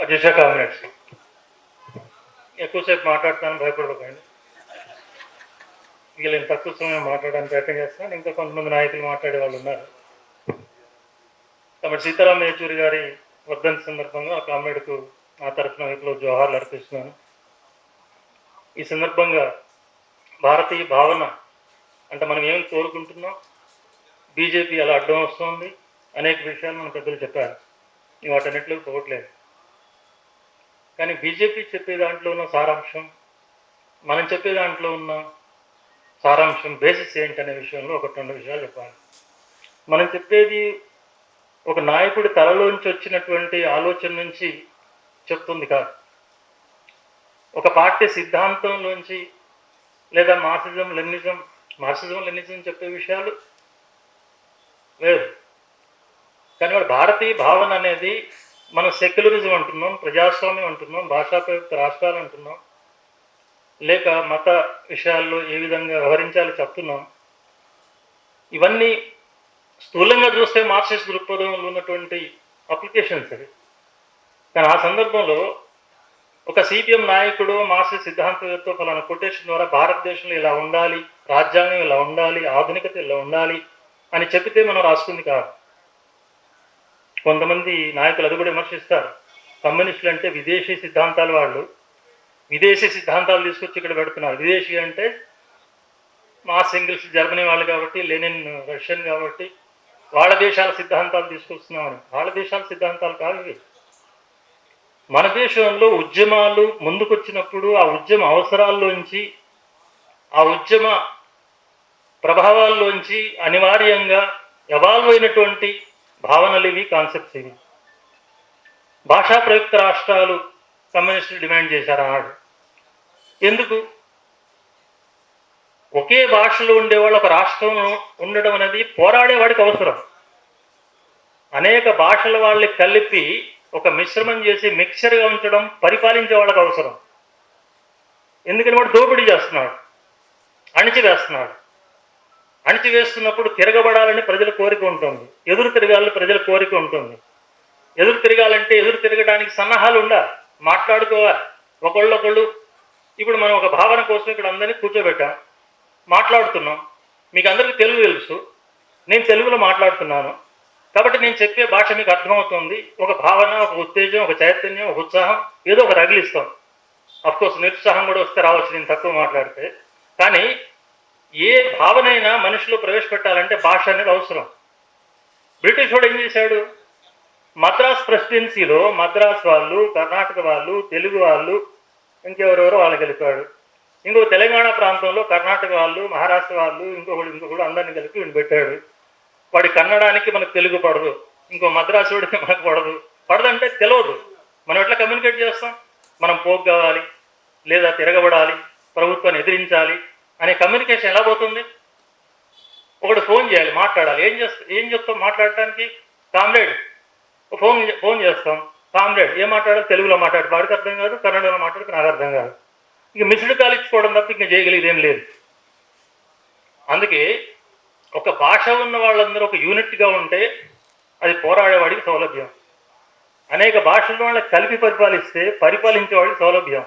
అధ్యక్ష కాంగ్రెస్. ఎక్కువసేపు మాట్లాడతాను భయపడకండి. వీళ్ళు తక్కువ సమయం మాట్లాడడానికి ప్రయత్నం చేస్తున్నాను ఇంకా కొంతమంది నాయకులు మాట్లాడే వాళ్ళు ఉన్నారు. కాబట్టి సీతారాం యేచూరి గారి వర్ధంతి సందర్భంగా ఆ కామ్రేడ్కు నా తరఫున వైపులో జోహార్లు అర్పిస్తున్నాను. ఈ సందర్భంగా భారతీయ భావన అంటే మనం ఏం కోరుకుంటున్నాం? బీజేపీ అలా అడ్డం వస్తుంది. అనేక విషయాలు మన పెద్దలు చెప్పారు. నేను వాటన్నిటిలో పోవట్లేదు. కానీ బీజేపీ చెప్పే దాంట్లో ఉన్న సారాంశం మనం చెప్పే దాంట్లో ఉన్న సారాంశం బేసిస్ ఏంటనే విషయంలో ఒకటి రెండు విషయాలు చెప్పాలి. మనం చెప్పేది ఒక నాయకుడి తలలోంచి వచ్చినటువంటి ఆలోచన నుంచి చెప్తుంది కాదు. ఒక పార్టీ సిద్ధాంతంలోంచి లేదా మార్సిజం లెనిజం మార్సిజం లెనిజం చెప్పే విషయాలు లేదు కానీ మరి భారతీయ భావన అనేది మనం సెక్యులరిజం అంటున్నాం ప్రజాస్వామ్యం అంటున్నాం భాషాప్రయుక్త రాష్ట్రాలు అంటున్నాం. లేక మత విషయాల్లో ఏ విధంగా వ్యవహరించాలో చెప్తున్నాం. ఇవన్నీ స్థూలంగా చూస్తే మార్క్సిస్ట్ దృక్పథంలో ఉన్నటువంటి అప్లికేషన్స్ అవి. కానీ ఆ సందర్భంలో ఒక సిపిఎం నాయకుడు మార్క్సిస్ట్ సిద్ధాంతవేత్త ఫలానా కొటేషన్ ద్వారా భారతదేశంలో ఇలా ఉండాలి రాజ్యాంగం ఇలా ఉండాలి ఆధునికత ఇలా ఉండాలి అని చెబితే మనం రాసుకుంది కాదు. కొంతమంది నాయకులు అది కూడా విమర్శిస్తారు. కమ్యూనిస్టులు అంటే విదేశీ సిద్ధాంతాలు వాళ్ళు. విదేశీ సిద్ధాంతాలు తీసుకొచ్చి ఇక్కడ పెడుతున్నారు. విదేశీ అంటే మా సింగిల్స్ జర్మనీ వాళ్ళు కాబట్టి లెనిన్ రష్యన్ కాబట్టి వాళ్ళ దేశాల సిద్ధాంతాలు తీసుకొస్తున్నామని. వాళ్ళ దేశాల సిద్ధాంతాలు కాదు ఇవి. మన దేశంలో ఉద్యమాలు ముందుకొచ్చినప్పుడు ఆ ఉద్యమ అవసరాల్లోంచి ఆ ఉద్యమ ప్రభావాల్లోంచి అనివార్యంగా ఎవాల్వ్ అయినటువంటి భావనలు ఇవి కాన్సెప్ట్స్ ఇవి భాషా ప్రయుక్త రాష్ట్రాలు కమ్యూనిస్టులు డిమాండ్ చేశారు? ఆనాడు ఎందుకు? ఒకే భాషలో ఉండేవాళ్ళు ఒక రాష్ట్రంలో ఉండడం అనేది పోరాడేవాడికి అవసరం. అనేక భాషల వాళ్ళని కలిపి ఒక మిశ్రమం చేసి మిక్సర్గా ఉంచడం పరిపాలించే వాళ్ళకి అవసరం. ఎందుకని వాడు దోపిడీ చేస్తున్నాడు అణిచివేస్తున్నాడు. అణిచివేస్తున్నప్పుడు తిరగబడాలని ప్రజల కోరిక ఉంటుంది. ఎదురు తిరగాలని ప్రజల కోరిక ఉంటుంది. ఎదురు తిరగాలంటే ఎదురు తిరగడానికి సన్నాహాలు ఉండాలి మాట్లాడుకోవాలి. ఒకళ్ళొకళ్ళు ఇప్పుడు మనం ఒక భావన కోసం ఇక్కడ అందరినీ కూర్చోబెట్టాం. మాట్లాడుతున్నాం. మీకు అందరికీ తెలుగు తెలుసు. నేను తెలుగులో మాట్లాడుతున్నాను. కాబట్టి నేను చెప్పే భాష మీకు అర్థమవుతుంది. ఒక భావన ఒక ఉత్తేజం ఒక చైతన్యం ఒక ఉత్సాహం ఏదో ఒక రగిలిస్తాం. అఫ్కోర్స్ నిరుత్సాహం కూడా వస్తే రావచ్చు నేను తక్కువ మాట్లాడితే. కానీ ఏ భావనైనా మనిషిలో ప్రవేశపెట్టాలంటే భాష అనేది అవసరం. బ్రిటిష్ వాడు ఏం చేశాడు? మద్రాస్ ప్రెసిడెన్సీలో మద్రాస్ వాళ్ళు కర్ణాటక వాళ్ళు తెలుగు వాళ్ళు ఇంకెవరెవరో వాళ్ళు కలిపాడు. ఇంకో తెలంగాణ ప్రాంతంలో కర్ణాటక వాళ్ళు మహారాష్ట్ర వాళ్ళు ఇంకొకడు ఇంకొకడు అందరిని కలిపి పెట్టాడు. వాడి కన్నడానికి మనకు తెలుగు పడదు. ఇంకో మద్రాసు వాడికి మనకు పడదు. పడదంటే తెలియదు మనం ఎట్లా కమ్యూనికేట్ చేస్తాం? మనం పోగు కావాలి లేదా తిరగబడాలి ప్రభుత్వాన్ని ఎదిరించాలి అనే కమ్యూనికేషన్ ఎలా పోతుంది? ఒకడు ఫోన్ చేయాలి మాట్లాడాలి. ఏం చేస్తా ఏం చెప్తాం మాట్లాడటానికి? కామ్రేడ్. ఫోన్ ఫోన్ చేస్తాం. కామ్రేడ్. ఏం మాట్లాడాలి? తెలుగులో మాట్లాడు. వాడికి అర్థం కాదు కన్నడలో మాట్లాడితే నాకు అర్థం కాదు. ఇక మిస్డ్ కాల్ ఇచ్చుకోవడం తప్ప ఇంక చేయగలిగేది ఏం లేదు. అందుకే ఒక భాష ఉన్న వాళ్ళందరూ ఒక యూనిట్గా ఉంటే అది పోరాడేవాడికి సౌలభ్యం. అనేక భాషల వాళ్ళని కలిపి పరిపాలిస్తే పరిపాలించేవాడికి సౌలభ్యం.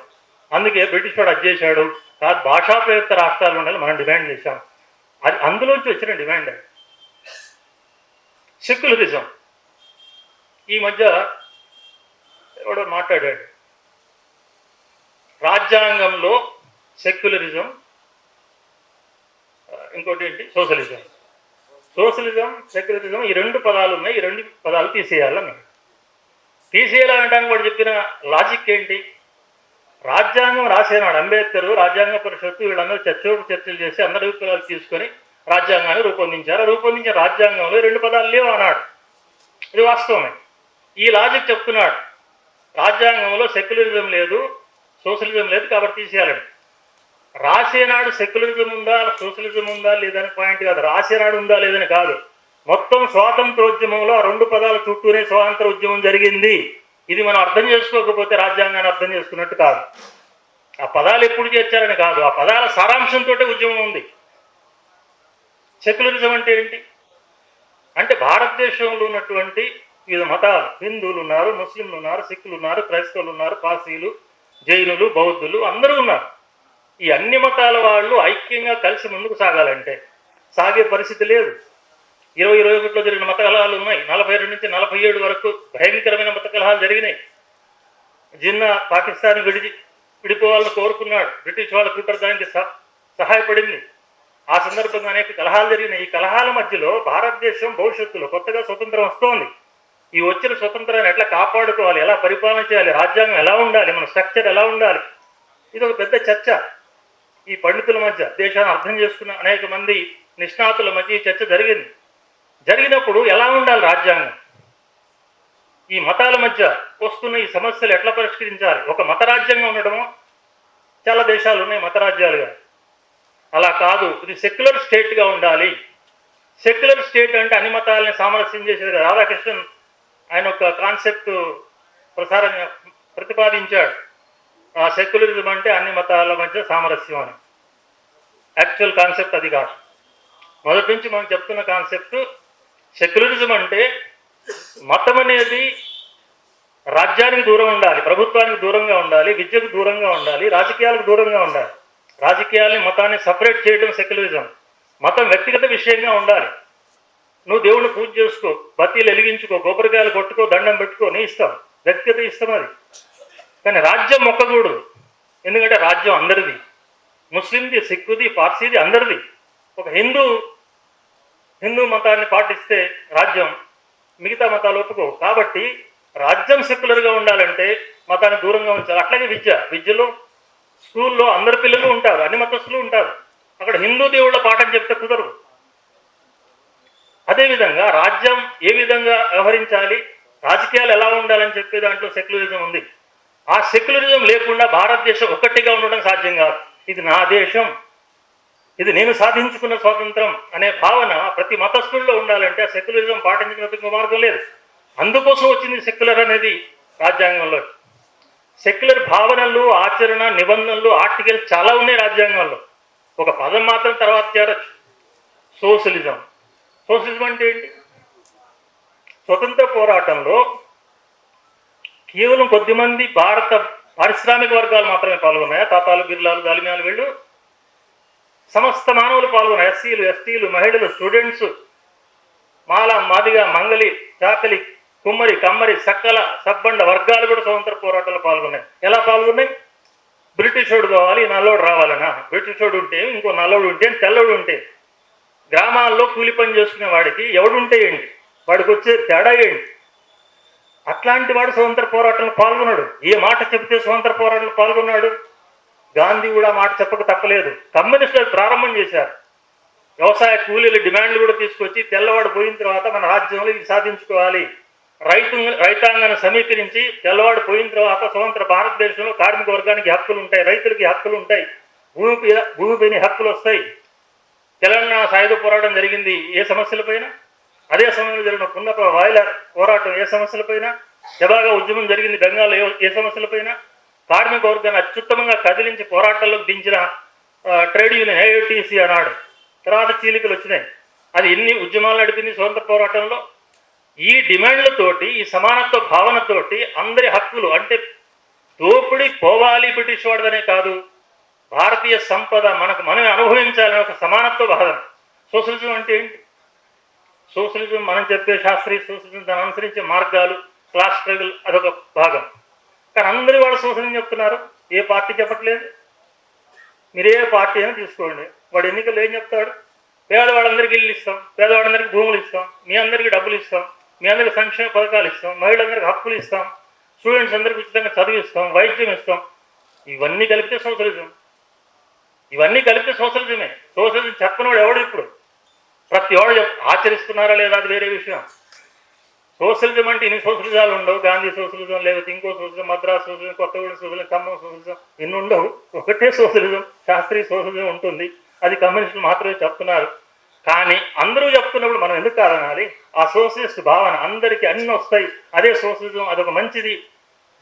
అందుకే బ్రిటిష్ వాడు అది చేశాడు. కాదు భాషా రాష్ట్రాలు ఉండాలి మనం డిమాండ్ చేశాం. అది అందులోంచి వచ్చిన డిమాండ్. అది సెక్యులరిజం. ఈ మధ్య ఎవడో మాట్లాడాడు. రాజ్యాంగంలో సెక్యులరిజం ఇంకోటి ఏంటి? సోషలిజం. సోషలిజం సెక్యులరిజం ఈ రెండు పదాలు ఉన్నాయి. ఈ రెండు పదాలు తీసేయాలని తీసేయాలనడానికి వాడు చెప్పిన లాజిక్ ఏంటి? రాజ్యాంగం రాసేనాడు అంబేద్కర్ రాజ్యాంగ పరిషత్తు వీళ్ళందరూ చర్చోపు చర్చలు చేసి అందరి అభిప్రాయాలు తీసుకొని రాజ్యాంగాన్ని రూపొందించారు. రూపొందించిన రాజ్యాంగంలో రెండు పదాలు లేవు అన్నాడు ఇది వాస్తవమే. ఈ లాజిక్ చెప్తున్నాడు. రాజ్యాంగంలో సెక్యులరిజం లేదు సోషలిజం లేదు కాబట్టి తీసేయాలని రాసేనాడు సెక్యులరిజం ఉందా సోషలిజం ఉందా లేదని పాయింట్ కాదు. రాసేనాడు ఉందా లేదని కాదు. మొత్తం స్వాతంత్రోద్యమంలో ఆ రెండు పదాల చుట్టూనే స్వాతంత్ర ఉద్యమం జరిగింది. ఇది మనం అర్థం చేసుకోకపోతే రాజ్యాంగాన్ని అర్థం చేసుకున్నట్టు కాదు. ఆ పదాలు ఎప్పుడు చేర్చారని కాదు. ఆ పదాల సారాంశంతో ఉద్యమం ఉంది. సెక్యులరిజం అంటే ఏంటి? అంటే భారతదేశంలో ఉన్నటువంటి వివిధ మతాలు. హిందువులు ఉన్నారు ముస్లింలు ఉన్నారు సిక్కులు ఉన్నారు క్రైస్తవులు ఉన్నారు పాసీలు జైనులు బౌద్ధులు అందరూ ఉన్నారు. ఈ అన్ని మతాల వాళ్ళు ఐక్యంగా కలిసి ముందుకు సాగాలంటే సాగే పరిస్థితి లేదు. ఇరవై ఇరవై ఒకటిలో జరిగిన మత కలహాలు ఉన్నాయి. నలభై రెండు నుంచి నలభై ఏడు వరకు భయంకరమైన మత కలహాలు జరిగినాయి. జిన్నా పాకిస్తాన్ విడిచి విడిపోవాలని కోరుకున్నాడు. బ్రిటిష్ వాళ్ళ ట్విట్టర్ దానికి సహ- సహాయపడింది. ఆ సందర్భంగా అనేక కలహాలు జరిగినాయి. ఈ కలహాల మధ్యలో భారతదేశం భవిష్యత్తులో కొత్తగా స్వతంత్రం వస్తోంది. ఈ వచ్చిన స్వతంత్రాన్ని ఎట్లా కాపాడుకోవాలి? ఎలా పరిపాలన చేయాలి? రాజ్యాంగం ఎలా ఉండాలి? మన స్ట్రక్చర్ ఎలా ఉండాలి? ఇది ఒక పెద్ద చర్చ. ఈ పండితుల మధ్య దేశాన్ని అర్థం చేసుకున్న అనేక మంది నిష్ణాతుల మధ్య ఈ చర్చ జరిగింది. జరిగినప్పుడు ఎలా ఉండాలి రాజ్యాంగం? ఈ మతాల మధ్య వస్తున్న ఈ సమస్యలు ఎట్లా పరిష్కరించాలి? ఒక మత రాజ్యంగా ఉండడము చాలా దేశాలు ఉన్నాయి మత రాజ్యాలుగా. అలా కాదు ఇది సెక్యులర్ స్టేట్గా ఉండాలి. సెక్యులర్ స్టేట్ అంటే అన్ని మతాలని సామరస్యం చేసేది రాధాకృష్ణన్ ఆయన ఒక కాన్సెప్ట్ ప్రసారం ప్రతిపాదించాడు. ఆ సెక్యులరిజం అంటే అన్ని మతాల మధ్య సామరస్యం అని. యాక్చువల్ కాన్సెప్ట్ అది కాదు. మొదటి నుంచి మనం చెప్తున్న కాన్సెప్ట్ సెక్యులరిజం అంటే మతం అనేది రాజ్యానికి దూరం ఉండాలి ప్రభుత్వానికి దూరంగా ఉండాలి విద్యకు దూరంగా ఉండాలి రాజకీయాలకు దూరంగా ఉండాలి. రాజకీయాల్ని మతాన్ని సపరేట్ చేయడం సెక్యులరిజం. మతం వ్యక్తిగత విషయంగా ఉండాలి. నువ్వు దేవుణ్ణి పూజ చేసుకో బతీలు వెలిగించుకో గోపరికాయలు కొట్టుకో దండం పెట్టుకో నీ ఇష్టం. వ్యక్తిగత ఇష్టం అది. కానీ రాజ్యం మొక్కకూడదు. ఎందుకంటే రాజ్యం అందరిది. ముస్లింది సిక్కుది పార్సీది అందరిది. ఒక హిందూ హిందూ మతాన్ని పాటిస్తే రాజ్యం మిగతా మతాలు ఒప్పుకో కాబట్టి రాజ్యం సెక్యులర్గా ఉండాలంటే మతాన్ని దూరంగా ఉంచాలి. అట్లాగే విద్య. విద్యలో స్కూల్లో అందరి పిల్లలు ఉంటారు అన్ని మతస్థులు ఉంటారు. అక్కడ హిందూ దేవుళ్ళ పాఠం చెప్తే కుదరదు. అదేవిధంగా రాజ్యం ఏ విధంగా వ్యవహరించాలి రాజకీయాలు ఎలా ఉండాలని చెప్పే దాంట్లో సెక్యులరిజం ఉంది. ఆ సెక్యులరిజం లేకుండా భారతదేశం ఒక్కటిగా ఉండడం సాధ్యం కాదు. ఇది నా దేశం. ఇది నేను సాధించుకున్న స్వాతంత్రం అనే భావన ప్రతి మతస్థుల్లో ఉండాలంటే సెక్యులరిజం పాటించినందుకు మార్గం లేదు. అందుకోసం వచ్చింది సెక్యులర్ అనేది రాజ్యాంగంలో. సెక్యులర్ భావనలు ఆచరణ నిబంధనలు ఆర్టికల్స్ చాలా ఉన్నాయి రాజ్యాంగంలో. ఒక పదం మాత్రం తర్వాత చేరచ్చు. సోషలిజం. సోషలిజం అంటే ఏంటి? స్వతంత్ర పోరాటంలో కేవలం కొద్దిమంది భారత పారిశ్రామిక వర్గాలు మాత్రమే పాల్గొన్నాయా? తాతాలు బిర్లాలు దాలిమ్యాలు వీళ్ళు సమస్త మానవులు పాల్గొన్న ఎస్సీలు ఎస్టీలు మహిళలు స్టూడెంట్స్ మాల మాదిగ మంగలి చాకలి కుమ్మరి కమ్మరి సక్కల సబ్బండ వర్గాలు కూడా స్వతంత్ర పోరాటంలో పాల్గొన్నాయి. ఎలా పాల్గొన్నాయి? బ్రిటిషోడు కావాలి నల్లోడు రావాలనా? బ్రిటిషోడు ఉంటే ఇంకో నల్లోడు ఉంటే తెల్లోడు ఉంటే. గ్రామాల్లో కూలి పని చేసుకునే వాడికి ఎవడుంటే ఏంటి? వాడికి వచ్చే తేడా ఏంటి? అట్లాంటి వాడు స్వతంత్ర పోరాటంలో పాల్గొన్నాడు. ఏ మాట చెబితే స్వతంత్ర పోరాటంలో పాల్గొన్నాడు? గాంధీ కూడా మాట చెప్పక తప్పలేదు. కమ్యూనిస్టులు ప్రారంభం చేశారు. వ్యవసాయ కూలీల డిమాండ్లు కూడా తీసుకొచ్చి తెల్లవాడు పోయిన తర్వాత మన రాజ్యంలో ఇది సాధించుకోవాలి. రైతు రైతాంగాన్ని సమీకరించి తెల్లవాడు పోయిన తర్వాత స్వతంత్ర భారతదేశంలో కార్మిక వర్గానికి హక్కులు ఉంటాయి రైతులకి హక్కులు ఉంటాయి. భూమి భూమిపైన హక్కులు వస్తాయి. తెలంగాణ సాయుధ పోరాటం జరిగింది ఏ సమస్యలపైన అదే సమయంలో జరిగిన పున్నప్ప వాయిలర్ పోరాటం ఏ సమస్యలపైన జబాగా ఉద్యమం జరిగింది బెంగాల్లో ఏ ఏ సమస్యలపైన కార్మిక వర్గాన్ని అత్యుత్తమంగా కదిలించి పోరాటాల్లోకి దించిన ట్రేడ్ యూనియన్ ఏఐటీసీ అన్నాడు. తర్వాత చీలికలు వచ్చినాయి. అది ఎన్ని ఉద్యమాలు నడిపింది స్వతంత్ర పోరాటంలో? ఈ డిమాండ్లతోటి ఈ సమానత్వ భావనతోటి అందరి హక్కులు అంటే దోపిడి పోవాలి బ్రిటిష్ వాడదనే కాదు. భారతీయ సంపద మనకు మనమే అనుభవించాలనే ఒక సమానత్వ భావన. సోషలిజం అంటే ఏంటి? సోషలిజం మనం చెప్పే శాస్త్రీయ సోషలిజం దాన్ని అనుసరించే మార్గాలు క్లాస్ స్ట్రగుల్ అదొక భాగం. కానీ అందరూ వాళ్ళు సోషలిజం చెప్తున్నారు. ఏ పార్టీ చెప్పట్లేదు. మీరు ఏ పార్టీ అయినా తీసుకోండి. వాడు ఎన్నికలు ఏం చెప్తాడు? పేదవాళ్ళందరికీ ఇల్లు ఇస్తాం. పేదవాళ్ళందరికీ భూములు ఇస్తాం. మీ అందరికీ డబ్బులు ఇస్తాం. మీ అందరికీ సంక్షేమ పథకాలు ఇస్తాం. మహిళలందరికీ హక్కులు ఇస్తాం. స్టూడెంట్స్ అందరికీ ఉచితంగా చదివిస్తాం వైద్యం ఇస్తాం. ఇవన్నీ కలిపితే సోషలిజం. ఇవన్నీ కలిపితే సోషలిజమే. సోషలిజం చెప్పనోడు ఎవడు ఇప్పుడు? ప్రతి వాడు చెప్ ఆచరిస్తున్నారా లేదా అది వేరే విషయం. సోషలిజం అంటే ఇన్ని సోషలిజాలు ఉండవు. గాంధీ సోషలిజం లేకపోతే ఇంకో socialism Madras socialism Kothagudem socialism Khammam socialism ఇన్ని ఉండవు. ఒకటే సోషలిజం శాస్త్రీయ సోషలిజం ఉంటుంది. అది కమ్యూనిస్టులు మాత్రమే చెప్తున్నారు. కానీ అందరూ చెప్తున్నప్పుడు మనం ఎందుకు కాదనాలి? ఆ సోషలిస్ట్ భావన అందరికీ అన్ని వస్తాయి. అదే సోషలిజం అదొక మంచిది.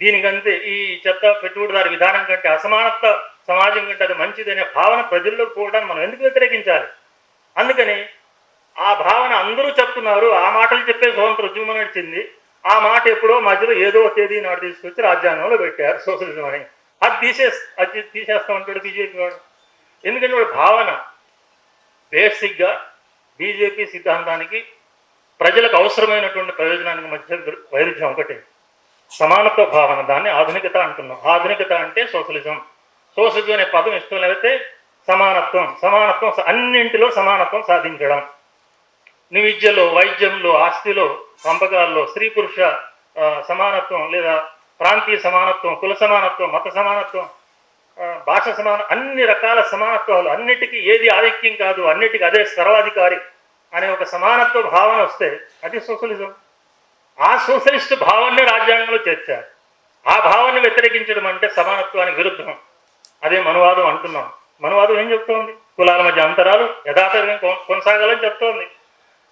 దీనికంతే ఈ చెత్త పెట్టుబడిదారి విధానం కంటే అసమానత సమాజం కంటే అది మంచిది అనే భావన ప్రజల్లో కూడా మనం ఎందుకు వ్యతిరేకించాలి? అందుకని ఆ భావన అందరూ చెప్తున్నారు. ఆ మాటలు చెప్పే స్వతంత్ర ఉద్యమం నడిచింది. ఆ మాట ఎప్పుడో మధ్యలో ఏదో తేదీ నాడు తీసుకొచ్చి రాజ్యాంగంలో పెట్టారు సోషలిజం అని. అది తీసే అది తీసేస్ అది తీసేస్తామంటాడు బీజేపీ వాడు. ఎందుకంటే వాడు భావన బేసిక్గా బీజేపీ సిద్ధాంతానికి ప్రజలకు అవసరమైనటువంటి ప్రయోజనానికి మధ్య వైరుధ్యం ఒకటి. సమానత్వ భావన దాన్ని ఆధునికత అంటున్నాం. ఆధునికత అంటే సోషలిజం. సోషలిజం అనే పదం ఇష్టం లేకపోతే సమానత్వం. సమానత్వం అన్నింటిలో సమానత్వం సాధించడం. నీ విద్యలో వైద్యంలో ఆస్తిలో పంపకాల్లో స్త్రీ పురుష సమానత్వం లేదా ప్రాంతీయ సమానత్వం కుల సమానత్వం మత సమానత్వం భాష సమాన అన్ని రకాల సమానత్వాలు అన్నిటికీ ఏది ఆధిక్యం కాదు అన్నిటికీ అదే సర్వాధికారి అనే ఒక సమానత్వ భావన వస్తే అది సోషలిజం. ఆ సోషలిస్ట్ భావాన్ని రాజ్యాంగంలో చేర్చారు. ఆ భావాన్ని వ్యతిరేకించడం అంటే సమానత్వానికి విరుద్ధం. అదే మనువాదం అంటున్నాం. మనువాదం ఏం చెప్తోంది? కులాల మధ్య అంతరాలు యథాతథంగా కొనసాగాలని చెప్తోంది.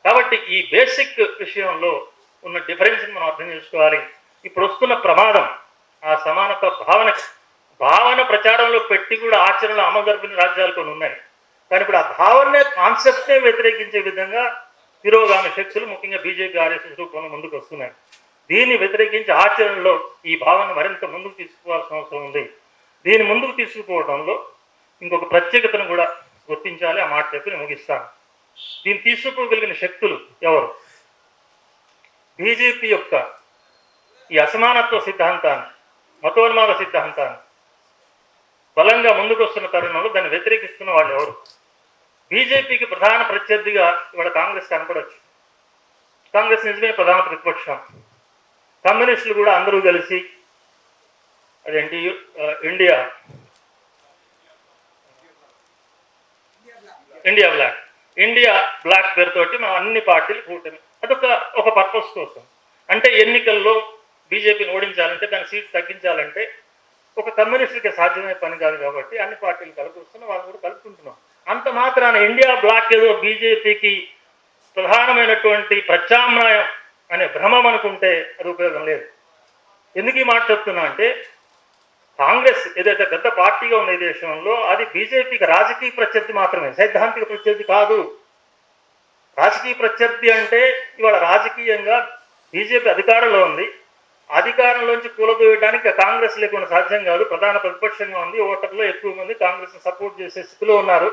కాబట్టి ఈ బేసిక్ విషయంలో ఉన్న డిఫరెన్స్ని మనం అర్థం చేసుకోవాలి. ఇప్పుడు వస్తున్న ప్రమాదం ఆ సమానత భావన భావన ప్రచారంలో పెట్టి కూడా ఆచరణలో అమలు జరిపిన రాజ్యాలు కొన్ని ఉన్నాయి. కానీ ఇప్పుడు ఆ భావనే కాన్సెప్ట్నే వ్యతిరేకించే విధంగా తిరోగామి శక్తులు ముఖ్యంగా బీజేపీ ఆర్ఎస్ఎస్ రూపంలో ముందుకు వస్తున్నాయి. దీన్ని వ్యతిరేకించి ఆచరణలో ఈ భావన మరింత ముందుకు తీసుకోవాల్సిన అవసరం ఉంది. దీన్ని ముందుకు తీసుకుపోవడంలో ఇంకొక ప్రత్యేకతను కూడా గుర్తించాలి. ఆ మాట చెప్పి ముగిస్తాను. దీన్ని తీసుకోగలిగిన శక్తులు ఎవరు? బీజేపీ యొక్క ఈ అసమానత్వ సిద్ధాంతాన్ని మతోన్మాద సిద్ధాంతాన్ని బలంగా ముందుకు వస్తున్న తరుణంలో దాన్ని వ్యతిరేకిస్తున్న వాళ్ళు ఎవరు? బీజేపీకి ప్రధాన ప్రత్యర్థిగా ఇవాళ కాంగ్రెస్ కనపడవచ్చు కాంగ్రెస్ నిజమే ప్రధాన ప్రతిపక్షం. కమ్యూనిస్టులు కూడా అందరూ కలిసి అదేంటి India India bloc. India bloc పేరుతోటి మేము అన్ని పార్టీలు కూటమి. అదొక ఒక పర్పస్ కోసం. అంటే ఎన్నికల్లో బీజేపీని ఓడించాలంటే దాని సీట్ తగ్గించాలంటే ఒక కమ్యూనిస్టులకి సాధ్యమయ్యే పని కాదు కాబట్టి అన్ని పార్టీలు కలుపుకొస్తున్నాం వాళ్ళు కూడా కలుపుకుంటున్నాం. అంత మాత్రాన ఇండియా బ్లాక్ ఏదో బీజేపీకి ప్రధానమైనటువంటి ప్రత్యామ్నాయం అనే భ్రమం అనుకుంటే అది ఉపయోగం లేదు. ఎందుకు ఈ మాట చెప్తున్నా అంటే కాంగ్రెస్ ఏదైతే పెద్ద పార్టీగా ఉన్న ఈ దేశంలో అది బీజేపీకి రాజకీయ ప్రత్యర్థి మాత్రమే సైద్ధాంతిక ప్రత్యర్థి కాదు. రాజకీయ ప్రత్యర్థి అంటే ఇవాళ రాజకీయంగా బీజేపీ అధికారంలో ఉంది. అధికారంలోంచి కూలదోయడానికి కాంగ్రెస్ లేకుండా సాధ్యం కాదు. ప్రధాన ప్రతిపక్షంగా ఉంది ఓటర్లో ఎక్కువ మంది కాంగ్రెస్ని సపోర్ట్ చేసే స్థితిలో ఉన్నారు.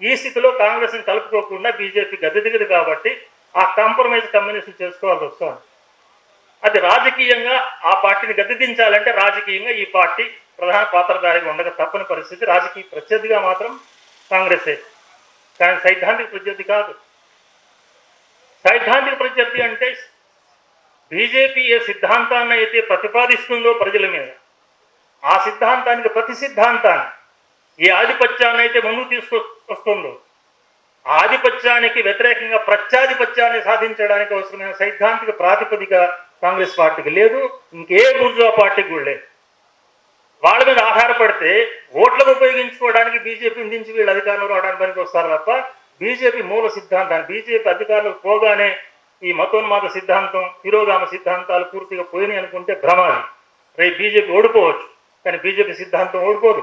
ఈ స్థితిలో కాంగ్రెస్ని కలుపుకోకుండా బీజేపీ గద్దె దిగదు కాబట్టి ఆ కాంప్రమైజ్ కమ్యూనిస్ట్ చేసుకోవాల్సి వస్తుంది. అది రాజకీయంగా ఆ పార్టీని గద్దెదించాలంటే రాజకీయంగా ఈ పార్టీ ప్రధాన పాత్రధారిగా ఉండక తప్పని పరిస్థితి. రాజకీయ ప్రత్యర్థిగా మాత్రం కాంగ్రెసే. కానీ సైద్ధాంతిక ప్రత్యర్థి కాదు. సైద్ధాంతిక ప్రత్యర్థి అంటే బీజేపీ ఏ సిద్ధాంతాన్ని అయితే ప్రతిపాదిస్తుందో ప్రజల మీద ఆ సిద్ధాంతానికి ప్రతి సిద్ధాంతాన్ని ఏ ఆధిపత్యాన్ని అయితే ముందుకు తీసుకొస్తుందో ఆధిపత్యానికి వ్యతిరేకంగా ప్రత్యాధిపత్యాన్ని సాధించడానికి అవసరమైన సైద్ధాంతిక ప్రాతిపదిక కాంగ్రెస్ పార్టీకి లేదు ఇంకే బుర్జువా పార్టీకి కూడా లేదు. వాళ్ళ మీద ఆధారపడితే ఓట్లకు ఉపయోగించుకోవడానికి బీజేపీని దించి వీళ్ళు అధికారంలో రావడానికి పనికి వస్తారు తప్ప బీజేపీ మూల సిద్ధాంతాన్ని బీజేపీ అధికారులకు పోగానే ఈ మతోన్మాద సిద్ధాంతం తిరోగామ సిద్ధాంతాలు పూర్తిగా పోయినాయి అనుకుంటే భ్రమాది రేపు బీజేపీ ఓడిపోవచ్చు కానీ బీజేపీ సిద్ధాంతం ఓడిపోదు.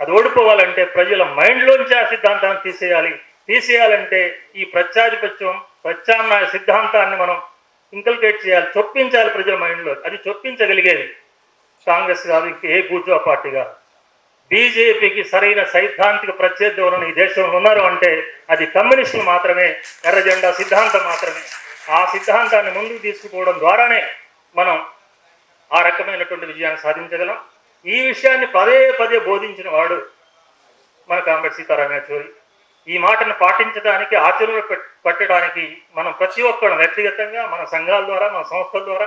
అది ఓడిపోవాలంటే ప్రజల మైండ్లోంచి ఆ సిద్ధాంతాన్ని తీసేయాలి. తీసేయాలంటే ఈ ప్రత్యాధిపత్యం ప్రత్యామ్నాయ సిద్ధాంతాన్ని మనం ఇంకల్కేట్ చేయాలి చొప్పించాలి ప్రజల మైండ్లో. అది చొప్పించగలిగేది. కాంగ్రెస్ కాదు ఏ కూర్చో పార్టీ కాదు. బీజేపీకి సరైన సైద్ధాంతిక ప్రత్యర్థి ఉన్న ఈ దేశంలో ఉన్నారు అంటే అది కమ్యూనిస్టులు మాత్రమే ఎర్రజెండా సిద్ధాంతం మాత్రమే. ఆ సిద్ధాంతాన్ని ముందుకు తీసుకుపోవడం ద్వారానే మనం ఆ రకమైనటువంటి విజయాన్ని సాధించగలం. ఈ విషయాన్ని పదే పదే బోధించిన వాడు మన కాంగ్రెస్ సీతారాం యెచూరి ఈ మాటను పాటించడానికి ఆచరణలో పెట్టడానికి మనం ప్రతి ఒక్కరు వ్యక్తిగతంగా మన సంఘాల ద్వారా మన సంస్థల ద్వారా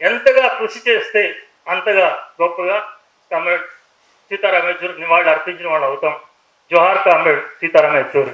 ఎంతగా కృషి చేస్తే అంతగా గొప్పగా తమిళ సీతారామేశ్వరు నివాళులు అర్పించిన వాళ్ళు అవుతాం. జోహార్ కామ్రేడ్ సీతారామేశ్వరు